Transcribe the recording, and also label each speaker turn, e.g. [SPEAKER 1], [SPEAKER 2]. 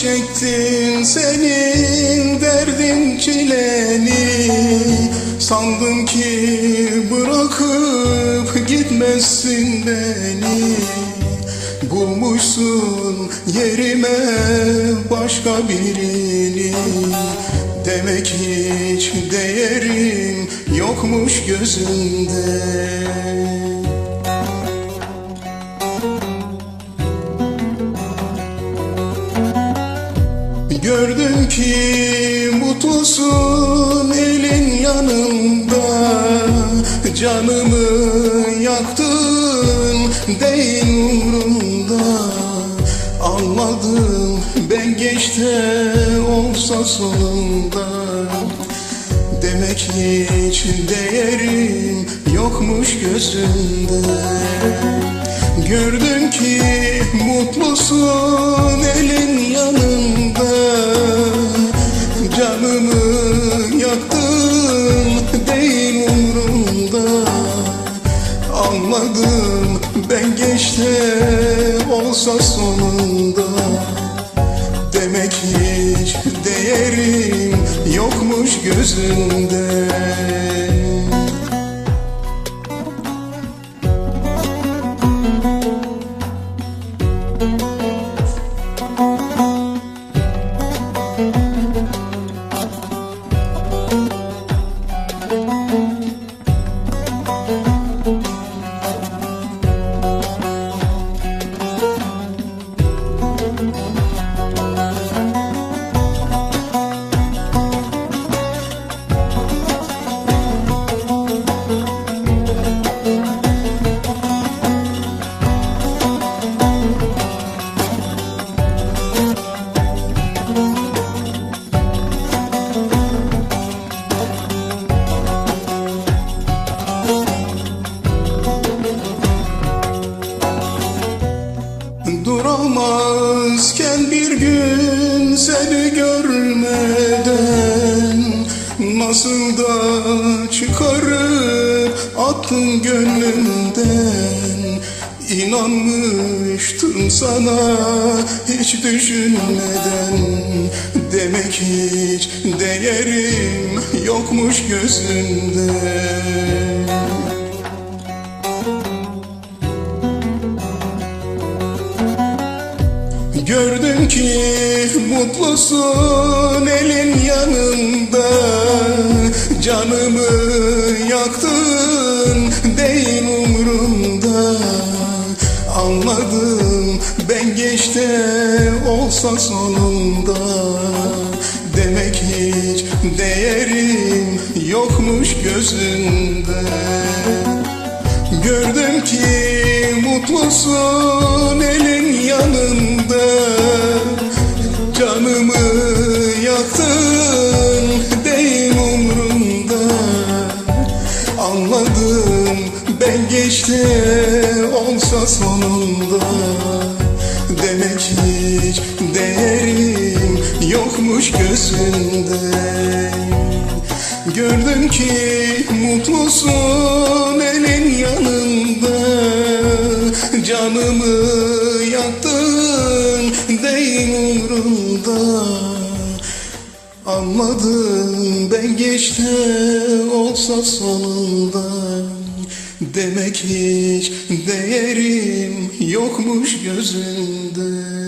[SPEAKER 1] çektim senin derdin çileni. Sandım ki bırakıp gitmezsin beni. Bulmuşsun yerime başka birini. Demek hiç değerim yokmuş gözünde Gördüm ki mutlusun elin yanında. Canımı yaktın değil umrumda Anladım ben geçte olsa sonunda. Demek hiç değerim yokmuş gözünde Gördüm ki mutlusun elin Anladım ben geçte olsa sonunda. Demek hiç değerim yokmuş gözünde Duramazken bir gün seni görmeden Nasıl da çıkarıp attın gönlümden? İnanmıştım sana hiç düşünmeden. Demek hiç değerim yokmuş gözünde Gördüm ki mutlusun elin yanında. Canımı yaktın değil umrumda. Anladım ben geçte olsa sonunda. Demek hiç değerim yokmuş gözünde Gördüm ki mutlusun elin yanında. Canımı yaktın değil umrumda? Anladım ben geçti olsa sonunda. Demek hiç değerim yokmuş gözünde Gördüm ki mutlusun elin yanında. Canımı yaktın değil umrumda Anladım ben geçte olsa sonunda. Demek hiç değerim yokmuş gözünde